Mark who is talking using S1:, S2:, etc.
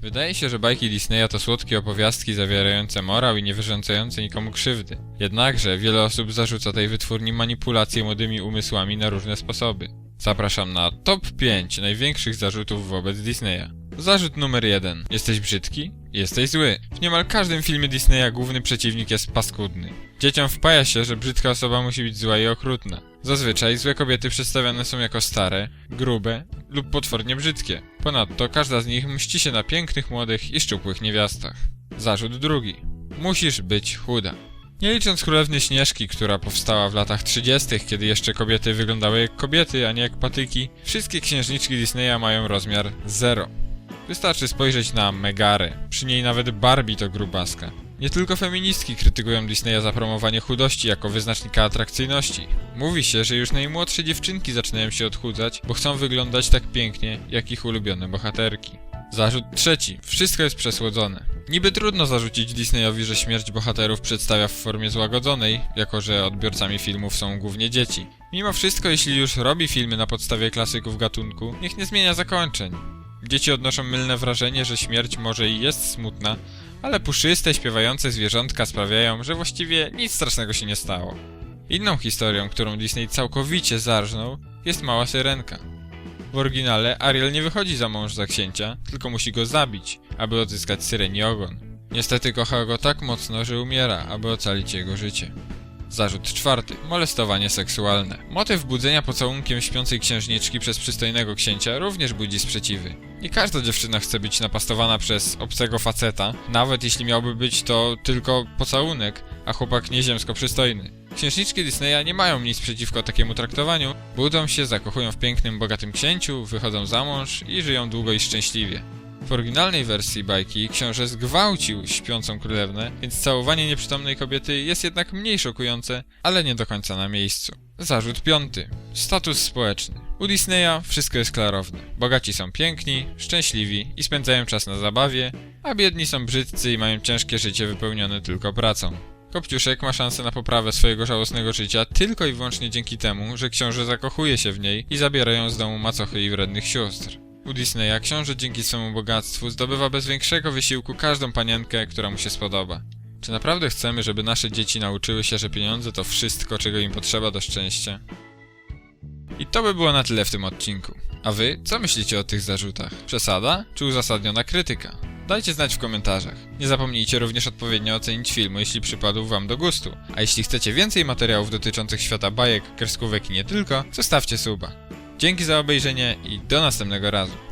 S1: Wydaje się, że bajki Disneya to słodkie opowiastki zawierające morał i nie wyrządzające nikomu krzywdy. Jednakże wiele osób zarzuca tej wytwórni manipulację młodymi umysłami na różne sposoby. Zapraszam na top 5 największych zarzutów wobec Disneya. Zarzut numer 1. Jesteś brzydki? Jesteś zły. W niemal każdym filmie Disneya główny przeciwnik jest paskudny. Dzieciom wpaja się, że brzydka osoba musi być zła i okrutna. Zazwyczaj złe kobiety przedstawiane są jako stare, grube lub potwornie brzydkie. Ponadto każda z nich mści się na pięknych, młodych i szczupłych niewiastach. Zarzut drugi. Musisz być chuda. Nie licząc Królewny Śnieżki, która powstała w latach 30., kiedy jeszcze kobiety wyglądały jak kobiety, a nie jak patyki, wszystkie księżniczki Disneya mają rozmiar 0. Wystarczy spojrzeć na Megarę, przy niej nawet Barbie to grubaska. Nie tylko feministki krytykują Disneya za promowanie chudości jako wyznacznika atrakcyjności. Mówi się, że już najmłodsze dziewczynki zaczynają się odchudzać, bo chcą wyglądać tak pięknie, jak ich ulubione bohaterki. Zarzut trzeci. Wszystko jest przesłodzone. Niby trudno zarzucić Disneyowi, że śmierć bohaterów przedstawia w formie złagodzonej, jako że odbiorcami filmów są głównie dzieci. Mimo wszystko, jeśli już robi filmy na podstawie klasyków gatunku, niech nie zmienia zakończeń. Dzieci odnoszą mylne wrażenie, że śmierć może i jest smutna, ale puszyste, śpiewające zwierzątka sprawiają, że właściwie nic strasznego się nie stało. Inną historią, którą Disney całkowicie zarżnął, jest Mała Syrenka. W oryginale Ariel nie wychodzi za mąż za księcia, tylko musi go zabić, aby odzyskać syreni ogon. Niestety kocha go tak mocno, że umiera, aby ocalić jego życie. Zarzut czwarty. Molestowanie seksualne. Motyw budzenia pocałunkiem śpiącej księżniczki przez przystojnego księcia również budzi sprzeciwy. Nie każda dziewczyna chce być napastowana przez obcego faceta, nawet jeśli miałby być to tylko pocałunek, a chłopak nieziemsko przystojny. Księżniczki Disneya nie mają nic przeciwko takiemu traktowaniu, budzą się, zakochują w pięknym, bogatym księciu, wychodzą za mąż i żyją długo i szczęśliwie. W oryginalnej wersji bajki książę zgwałcił śpiącą królewnę, więc całowanie nieprzytomnej kobiety jest jednak mniej szokujące, ale nie do końca na miejscu. Zarzut piąty. Status społeczny. U Disneya wszystko jest klarowne. Bogaci są piękni, szczęśliwi i spędzają czas na zabawie, a biedni są brzydcy i mają ciężkie życie wypełnione tylko pracą. Kopciuszek ma szansę na poprawę swojego żałosnego życia tylko i wyłącznie dzięki temu, że książę zakochuje się w niej i zabiera ją z domu macochy i wrednych sióstr. U Disneya książę dzięki swemu bogactwu zdobywa bez większego wysiłku każdą panienkę, która mu się spodoba. Czy naprawdę chcemy, żeby nasze dzieci nauczyły się, że pieniądze to wszystko, czego im potrzeba do szczęścia? I to by było na tyle w tym odcinku. A wy, co myślicie o tych zarzutach? Przesada, czy uzasadniona krytyka? Dajcie znać w komentarzach. Nie zapomnijcie również odpowiednio ocenić filmu, jeśli przypadł wam do gustu. A jeśli chcecie więcej materiałów dotyczących świata bajek, kreskówek i nie tylko, zostawcie suba. Dzięki za obejrzenie i do następnego razu.